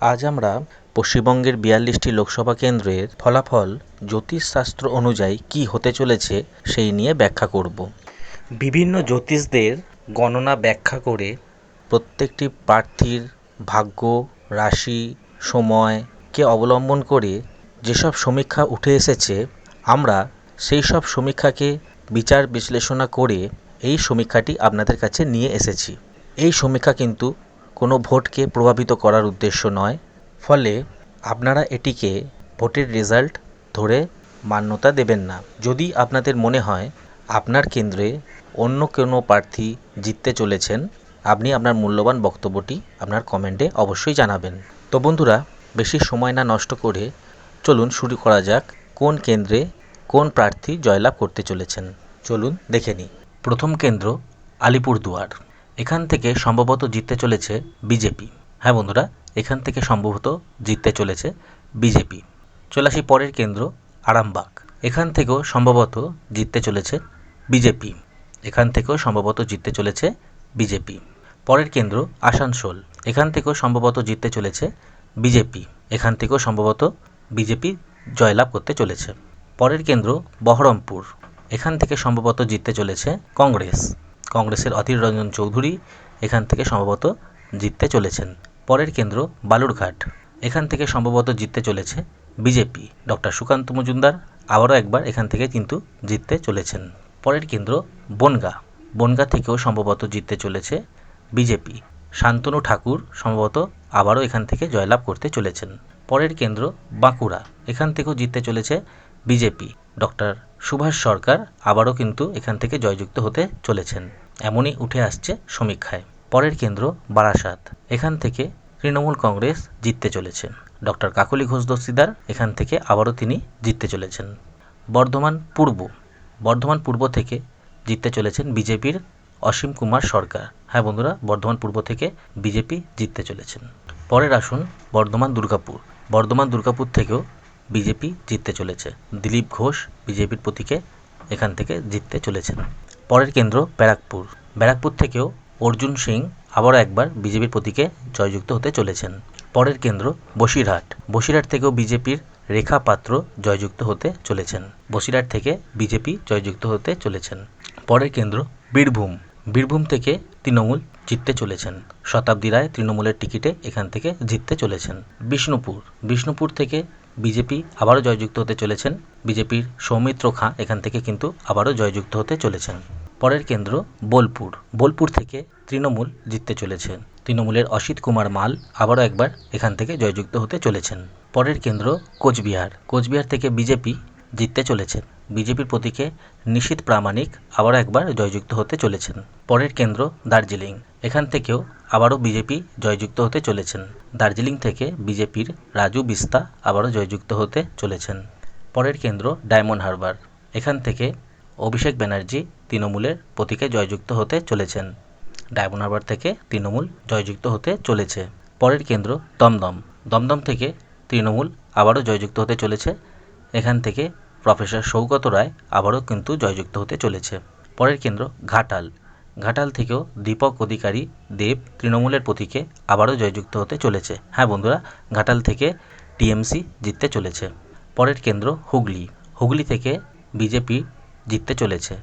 আজ আমরা পশ্চিমবঙ্গের বিয়াল্লিশটি লোকসভা কেন্দ্রের ফলাফল জ্যোতিষশাস্ত্র অনুযায়ী কী হতে চলেছে সেই নিয়ে ব্যাখ্যা করব। বিভিন্ন জ্যোতিষদের গণনা ব্যাখ্যা করে প্রত্যেকটি প্রার্থীর ভাগ্য, রাশি সময়কে অবলম্বন করে যেসব সমীক্ষা উঠে এসেছে, আমরা সেই সব সমীক্ষাকে বিচার বিশ্লেষণা করে এই সমীক্ষাটি আপনাদের কাছে নিয়ে এসেছি। এই সমীক্ষা কিন্তু কোনো ভোটকে প্রভাবিত করার উদ্দেশ্য নয়, ফলে আপনারা এটিকে ভোটের রেজাল্ট ধরে মান্যতা দেবেন না। যদি আপনাদের মনে হয় আপনার কেন্দ্রে অন্য কোনো প্রার্থী জিততে চলেছেন, আপনি আপনার মূল্যবান বক্তব্যটি আপনার কমেন্টে অবশ্যই জানাবেন। তো বন্ধুরা, বেশি সময় না নষ্ট করে চলুন শুরু করা যাক, কোন কেন্দ্রে কোন প্রার্থী জয়লাভ করতে চলেছেন। চলুন দেখে নিই। প্রথম কেন্দ্র আলিপুরদুয়ার। এখান থেকে সম্ভবত জিততে চলেছে বিজেপি। হ্যাঁ বন্ধুরা, এখান থেকে সম্ভবত জিততে চলেছে বিজেপি। চলে আসি পরের কেন্দ্র, আরামবাগ। এখান থেকেও সম্ভবত জিততে চলেছে বিজেপি। এখান থেকেও সম্ভবত জিততে চলেছে বিজেপি। পরের কেন্দ্র, আসানসোল। এখান থেকেও সম্ভবত জিততে চলেছে বিজেপি। এখান থেকেও সম্ভবত বিজেপি জয়লাভ করতে চলেছে। পরের কেন্দ্র, বহরমপুর। এখান থেকে সম্ভবত জিততে চলেছে কংগ্রেস। কংগ্রেসের অধীর রঞ্জন চৌধুরী এখান থেকে সম্ভবত জিততে চলেছেন। পরের কেন্দ্র বালুরঘাট। এখান থেকে সম্ভবত জিততে চলেছে বিজেপি। ডক্টর সুকান্ত মজুমদার আবারও একবার এখান থেকে কিন্তু জিততে চলেছেন। পরের কেন্দ্র বনগা। বনগা থেকেও সম্ভবত জিততে চলেছে বিজেপি। শান্তনু ঠাকুর সম্ভবত আবারও এখান থেকে জয়লাভ করতে চলেছেন। পরের কেন্দ্র বাঁকুড়া। এখান থেকেও জিততে চলেছে বিজেপি। ডক্টর সুভাষ সরকার আবারও কিন্তু এখান থেকে জয়যুক্ত হতে চলেছেন। এমনই উঠে আসছে সমীক্ষায়। পরের কেন্দ্র বারাসাত। এখান থেকে তৃণমূল কংগ্রেস জিততে চলেছে। ডক্টর কাকলি ঘোষ দস্তিদার এখান থেকে আবারও তিনি জিততে চলেছেন। বর্ধমান পূর্ব। বর্ধমান পূর্ব থেকে জিততে চলেছেন বিজেপির অসীম কুমার সরকার। হ্যাঁ বন্ধুরা, বর্ধমান পূর্ব থেকে বিজেপি জিততে চলেছেন। পরের আসুন বর্ধমান দুর্গাপুর। বর্ধমান দুর্গাপুর থেকেও বিজেপি জিততে চলেছে। দিলীপ ঘোষ বিজেপির প্রতীকে এখান থেকে জিততে চলেছেন। পরের কেন্দ্র ব্যারাকপুর। ব্যারাকপুর থেকেও অর্জুন সিং আবারও একবার বিজেপির প্রতীকে জয়যুক্ত হতে চলেছেন। পরের কেন্দ্র বসিরহাট। বসিরহাট থেকেও বিজেপির রেখা পাত্র জয়যুক্ত হতে চলেছেন। বসিরহাট থেকে বিজেপি জয়যুক্ত হতে চলেছেন। পরের কেন্দ্র বীরভূম। বীরভূম থেকে তৃণমূল জিততে চলেছেন। শতাব্দী রায় তৃণমূলের টিকিটে এখান থেকে জিততে চলেছেন। বিষ্ণুপুর। বিষ্ণুপুর থেকে বিজেপি আবারও জয়যুক্ত হতে চলেছেন। বিজেপির সৌমিত্র খাঁ এখান থেকে কিন্তু আবারও জয়যুক্ত হতে চলেছেন। পরের কেন্দ্র বোলপুর। বোলপুর থেকে তৃণমূল জিততে চলেছেন তৃণমূলের অসিত কুমার মাল আবারও একবার এখান থেকে জয়যুক্ত হতে চলেছেন। পরের কেন্দ্র কোচবিহার। কোচবিহার থেকে বিজেপি জিততে চলেছেন। বিজেপির প্রতীকে নিশীত প্রামাণিক আবারও একবার জয়যুক্ত হতে চলেছেন। পরের কেন্দ্র দার্জিলিং। এখান থেকেও আবারও বিজেপি জয়যুক্ত হতে চলেছেন। দার্জিলিং থেকে বিজেপির রাজু বিস্তা আবারও জয়যুক্ত হতে চলেছেন। পরের কেন্দ্র ডায়মন্ড হারবার। এখান থেকে অভিষেক ব্যানার্জি তৃণমূলের প্রতীকে জয়যুক্ত হতে চলেছেন। ডায়মন্ড হারবার থেকে তৃণমূল জয়যুক্ত হতে চলেছে। পরের কেন্দ্র দমদম। দমদম থেকে তৃণমূল আবারও জয়যুক্ত হতে চলেছে। এখান থেকে প্রফেসর সৌগত রায় আবারও কিন্তু জয়যুক্ত হতে চলেছে। পরের কেন্দ্র ঘাটাল। ঘাটাল থেকেও দীপক অধিকারী দেব তৃণমূলের প্রতীকে আবারও জয়যুক্ত হতে চলেছে। হ্যাঁ বন্ধুরা, ঘাটাল থেকে টিএমসি জিততে চলেছে। পরের কেন্দ্র হুগলি। হুগলি থেকে বিজেপি জিততে চলেছে।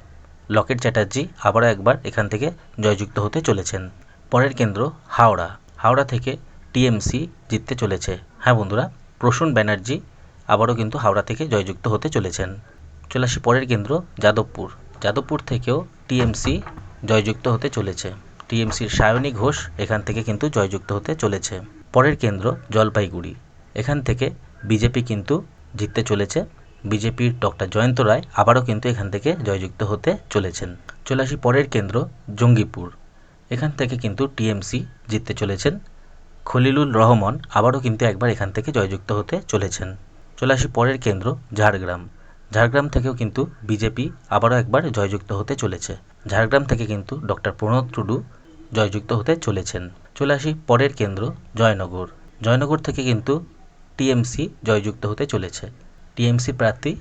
লকেট চ্যাটার্জি আবারও একবার এখান থেকে জয়যুক্ত হতে চলেছেন। পরের কেন্দ্র হাওড়া। হাওড়া থেকে টিএমসি জিততে চলেছে। হ্যাঁ বন্ধুরা, প্রসূন ব্যানার্জি আবারও কিন্তু হাওড়া থেকে জয়যুক্ত হতে চলেছেন। চলে আসি পরের কেন্দ্র যাদবপুর। যাদবপুর থেকেও টিএমসি জয়যুক্ত হতে চলেছে। টিএমসির সায়নী ঘোষ এখান থেকে কিন্তু জয়যুক্ত হতে চলেছে। পরের কেন্দ্র জলপাইগুড়ি। এখান থেকে বিজেপি কিন্তু জিততে চলেছে। বিজেপির ডক্টর জয়ন্ত রায় আবারও কিন্তু এখান থেকে জয়যুক্ত হতে চলেছেন। চলে আসি পরের কেন্দ্র, জঙ্গিপুর। এখান থেকে কিন্তু টিএমসি জিততে চলেছেন। খলিলুর রহমান আবারও কিন্তু একবার এখান থেকে জয়যুক্ত হতে চলেছেন। চলে আসি পরের কেন্দ্র, ঝাড়গ্রাম। ঝাড়গ্রাম থেকেও কিন্তু বিজেপি আবারও একবার জয়যুক্ত হতে চলেছে। ঝাড়গ্রাম থেকে কিন্তু ডক্টর প্রণব টুডু জয়যুক্ত হতে চলেছেন। চলে আসি পরের কেন্দ্র, জয়নগর। জয়নগর থেকে কিন্তু টিএমসি জয়যুক্ত হতে চলেছে। টিএমসি প্রার্থী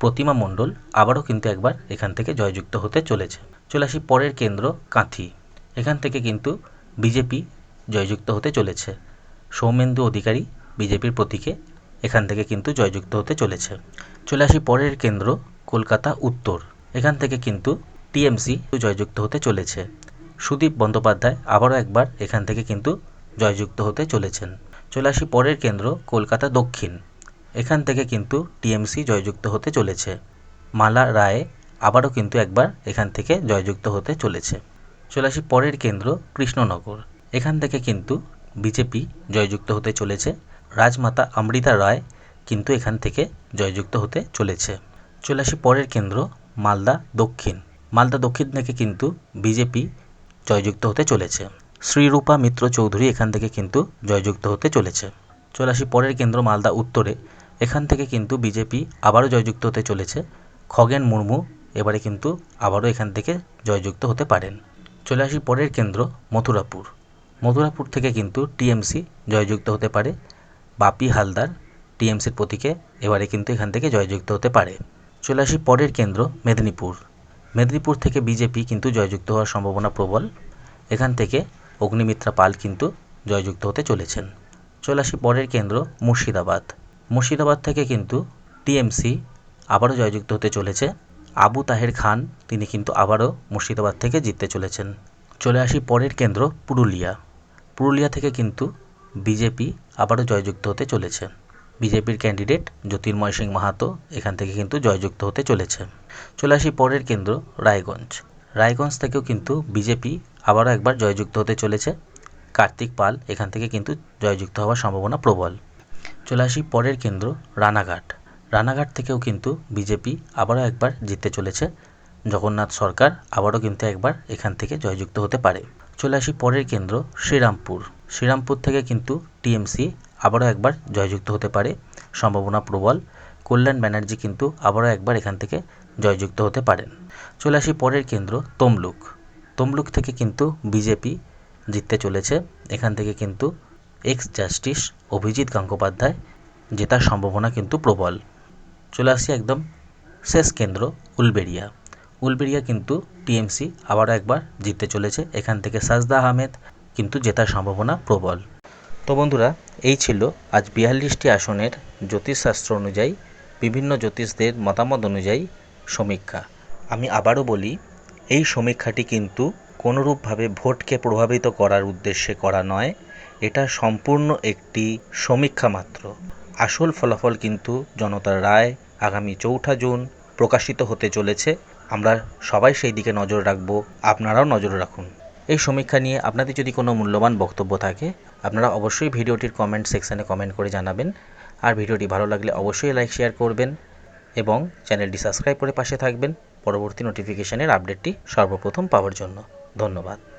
প্রতিমা মণ্ডল আবারও কিন্তু একবার এখান থেকে জয়যুক্ত হতে চলেছে। চলে আসি পরের কেন্দ্র, কাঁথি। এখান থেকে কিন্তু বিজেপি জয়যুক্ত হতে চলেছে। সৌমেন্দু অধিকারী বিজেপির প্রতীকে এখান থেকে কিন্তু জয়যুক্ত হতে চলেছে। চলে আসি পরের কেন্দ্র, কলকাতা উত্তর। এখান থেকে কিন্তু টিএমসি জয়যুক্ত হতে চলেছে। সুদীপ বন্দ্যোপাধ্যায় আবারও একবার এখান থেকে কিন্তু জয়যুক্ত হতে চলেছেন। চলে আসি পরের কেন্দ্র, কলকাতা দক্ষিণ। এখান থেকে কিন্তু টিএমসি জয়যুক্ত হতে চলেছে। মালা রায় আবারও কিন্তু একবার এখান থেকে জয়যুক্ত হতে চলেছে। চলে আসি পরের কেন্দ্র, কৃষ্ণনগর। এখান থেকে কিন্তু বিজেপি জয়যুক্ত হতে চলেছে। রাজমাতা অমৃতা রায় কিন্তু এখান থেকে জয়যুক্ত হতে চলেছে। চলে আসি পরের কেন্দ্র, মালদা দক্ষিণ। মালদা দক্ষিণ থেকে কিন্তু বিজেপি জয়যুক্ত হতে চলেছে। শ্রীরূপা মিত্র চৌধুরী এখান থেকে কিন্তু জয়যুক্ত হতে চলেছে। চলে আসি পরের কেন্দ্র, মালদা উত্তরে। এখান থেকে কিন্তু বিজেপি আবারও জয়যুক্ত হতে চলেছে। খগেন মুর্মু এবারে কিন্তু আবারও এখান থেকে জয়যুক্ত হতে পারেন। চলে আসি পরের কেন্দ্র, মথুরাপুর। মথুরাপুর থেকে কিন্তু টিএমসি জয়যুক্ত হতে পারে। বাপি হালদার টিএমসির প্রতীকে এবারে কিন্তু এখান থেকে জয়যুক্ত হতে পারে। চলে আসি পরের কেন্দ্র, মেদিনীপুর। মেদিনীপুর থেকে বিজেপি কিন্তু জয়যুক্ত হওয়ার সম্ভাবনা প্রবল। এখান থেকে অগ্নিমিত্রা পাল কিন্তু জয়যুক্ত হতে চলেছেন। চলে আসি পরের কেন্দ্র, মুর্শিদাবাদ। মুর্শিদাবাদ থেকে কিন্তু টিএমসি আবারও জয়যুক্ত হতে চলেছে। আবু তাহের খান, তিনি কিন্তু আবারও মুর্শিদাবাদ থেকে জিততে চলেছেন। চলে আসি পরের কেন্দ্র, পুরুলিয়া। পুরুলিয়া থেকে কিন্তু বিজেপি আবারও জয়যুক্ত হতে চলেছে। বিজেপির ক্যান্ডিডেট জ্যোতির্ময় সিং মাহাতো এখান থেকে কিন্তু জয়যুক্ত হতে চলেছে। চলে আসি পরের কেন্দ্র, রায়গঞ্জ। রায়গঞ্জ থেকেও কিন্তু বিজেপি আবারও একবার জয়যুক্ত হতে চলেছে। কার্তিক পাল এখান থেকে কিন্তু জয়যুক্ত হওয়ার সম্ভাবনা প্রবল। চলে আসি পরের কেন্দ্র, রানাঘাট। রানাঘাট থেকেও কিন্তু বিজেপি আবারও একবার জিততে চলেছে। জগন্নাথ সরকার আবারও কিন্তু একবার এখান থেকে জয়যুক্ত হতে পারে। চলে আসি পরের কেন্দ্র, শ্রীরামপুর। শ্রীরামপুর থেকে কিন্তু টিএমসি আবারও একবার জয়যুক্ত হতে পারে। সম্ভাবনা প্রবল। কল্যাণ ব্যানার্জি কিন্তু আবারও একবার এখান থেকে জয়যুক্ত হতে পারেন। চলে আসি পরের কেন্দ্র, তমলুক। তমলুক থেকে কিন্তু বিজেপি জিততে চলেছে। এখান থেকে কিন্তু এক্স জাস্টিস অভিজিৎ গঙ্গোপাধ্যায় জেতার সম্ভাবনা কিন্তু প্রবল। চলে আসি একদম শেষ কেন্দ্র, উলবেড়িয়া। উলবেড়িয়া কিন্তু টিএমসি আবারও একবার জিততে চলেছে। এখান থেকে সাজদা আহমেদ কিন্তু জেতার সম্ভাবনা প্রবল। তো বন্ধুরা, এই ছিল আজ বিয়াল্লিশটি আসনের জ্যোতিষশাস্ত্র অনুযায়ী, বিভিন্ন জ্যোতিষদের মতামত অনুযায়ী সমীক্ষা। আমি আবারও বলি, এই সমীক্ষাটি কিন্তু কোনোরূপভাবে ভোটকে প্রভাবিত করার উদ্দেশ্যে করা নয়, এটা সম্পূর্ণ একটি সমীক্ষা মাত্র। আসল ফলাফল কিন্তু জনতার রায় আগামী চৌঠা জুন প্রকাশিত হতে চলেছে। আমরা সবাই সেই দিকে নজর রাখব, আপনারাও নজর রাখুন। এই সমীক্ষা নিয়ে আপনাদের যদি কোনো মূল্যবান বক্তব্য থাকে, আপনারা অবশ্যই ভিডিওটির কমেন্ট সেকশানে কমেন্ট করে জানাবেন। আর ভিডিওটি ভালো লাগলে অবশ্যই লাইক শেয়ার করবেন এবং চ্যানেলটি সাবস্ক্রাইব করে পাশে থাকবেন। পরবর্তী নোটিফিকেশানের আপডেটটি সর্বপ্রথম পাওয়ার জন্য। ধন্যবাদ।